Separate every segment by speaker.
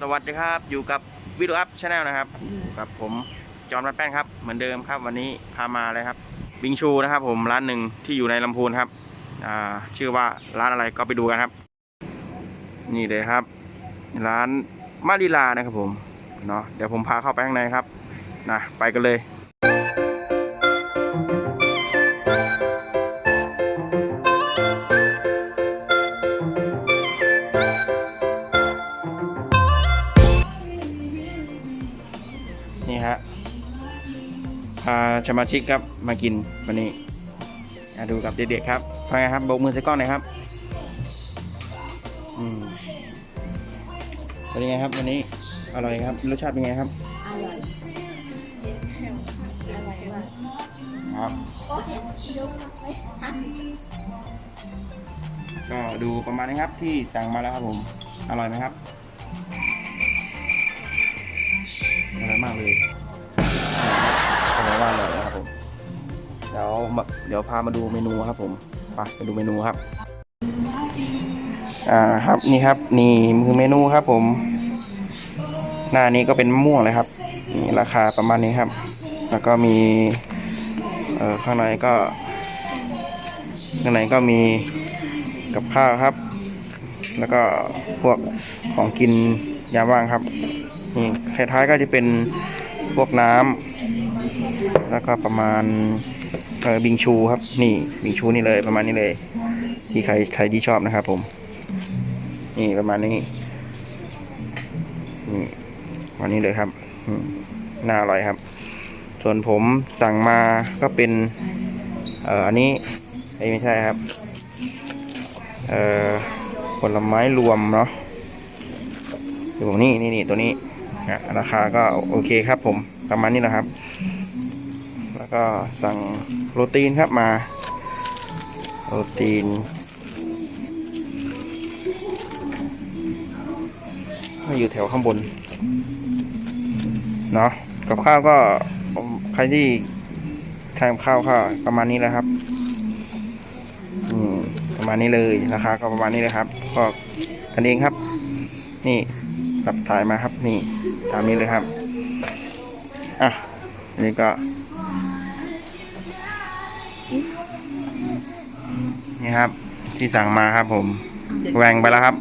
Speaker 1: สวัสดีครับ อยู่กับวิดีโออัพชาแนลนะครับกับผมจอห์นรัดแป้งครับ เหมือนเดิมครับวันนี้พามาเลยครับบิงชูนะครับ ผมร้านหนึ่งที่อยู่ในลำพูนครับอ่าชื่อว่าร้านอะไรก็ไปดูกันครับ นี่เลยครับ ร้านมาริลานะครับผมเนาะเดี๋ยวผมพาเข้าไปข้างในครับนะไปกันเลยาสมาชิกครับมากินวันนี้อะดูกับเด็กๆครับว่าไงครับโบกมือใส่กล้องหน่อยครับอืมเป็นยังไงครับวันนี้อร่อยครับรสชาติเป็นไงครับ
Speaker 2: อร่อยอร่อยมาก
Speaker 1: ครับก็ดูประมาณนี้ครับที่สั่งมาแล้วครับผม อร่อยไหมครับอร่อยมากเลย อร่อยมากเลยนะครับผมเดี๋ยวมาเดี๋ยวพามาดูเมนูครับผมไปไปดูเมนูครับ อ่าครับนี่ครับ นี่คือเมนูครับ ผม หน้านี้ก็เป็นมะม่วงเลยครับนี่ราคาประมาณนี้ครับ แล้วก็มีเอ่อข้างในก็ข้างในก็มีกับข้าวครับ แล้วก็พวกของกินยามว่างครับนี่ท้ายๆก็จะเป็นพวกน้ำ แล้วก็ประมาณเออบิงชูครับ นี่บิงชูนี่เลยประมาณนี้เลย ที่ใครใครที่ชอบนะครับผม นี่ประมาณนี้นี่วันนี้เลยครับน่าอร่อยครับ ส่วนผมสั่งมาก็เป็นเอ่ออันนี้ไม่ใช่ครับเอ่อผลไม้รวมเนาะดูนี่นี่นี่ตัวนี้ราคาก็โอเคครับผมประมาณนี้นะครับ แล้วก็สั่งโรตีนครับมา โรตีนก็อยู่แถวข้างบน เนาะกับข้าวก็ใครที่ทานข้าวก็ประมาณนี้แหละครับอืมประมาณนี้เลยราคาก็ประมาณนี้เลยครับ ก็กันเองครับ นี่รับถ่ายมาครับ นี่ ตามนี้เลยครับ อะอันนี้ก็ นี่ครับ ที่สั่งมาครับผมแหวงไปแล้วครับ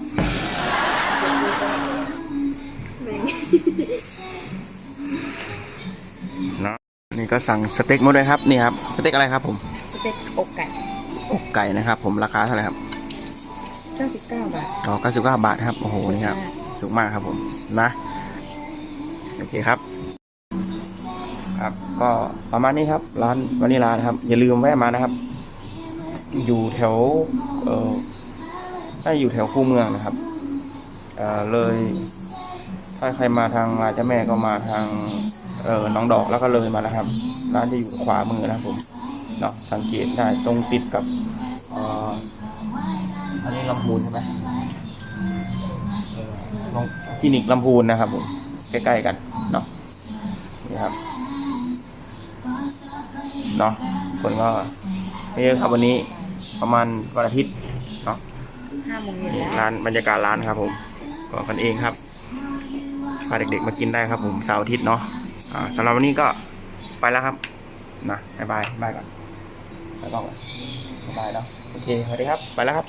Speaker 1: เนาะนี่ก็สั่งสเต็กมาด้วยครับนี่ครับสเต็กอะไรครับผม
Speaker 2: สเต็กอกไก่
Speaker 1: อกไก่นะครับ ผมราคาเท่าไหร่ครับ
Speaker 2: 99 บาท
Speaker 1: อ๋อ99 บาทครับ โอ้โห นี่ครับถูกมากครับผม นะ โอเคครับ ครับ ก็ประมาณนี้ครับ ร้านวานิลานะครับ อย่าลืมแวะมานะครับ อยู่แถว เออถ้าอยู่แถวคูเมืองนะครับเออเลย ถ้าใครมาทางราชแม่ก็มาทาง เออน้องดอกแล้วก็เลยมาแล้วครับ ร้านจะอยู่ขวามือนะครับผมเนาะสังเกตได้ตรงติดกับเอออันนี้ลำพูนใช่ไหมคลินิกลำพูนนะครับผมใกล้ๆกันเนาะนี่ครับ เนาะคนก็ไม่เยอะครับวันนี้ประมาณวันอาทิตย์เนาะ
Speaker 2: 5โมงเย็น
Speaker 1: นี่
Speaker 2: แล้ว
Speaker 1: ร้านบรรยากาศร้านครับผมก็กันเองครับพาเด็กๆมากินได้ครับผมเสาร์อาทิตย์เนาะอ่าสำหรับวันนี้ก็ไปแล้วครับนะบายบายบายก่อนไปก่อนบ๊ายบายเนาะโอเคสวัสดีครับ ไปแล้วครับ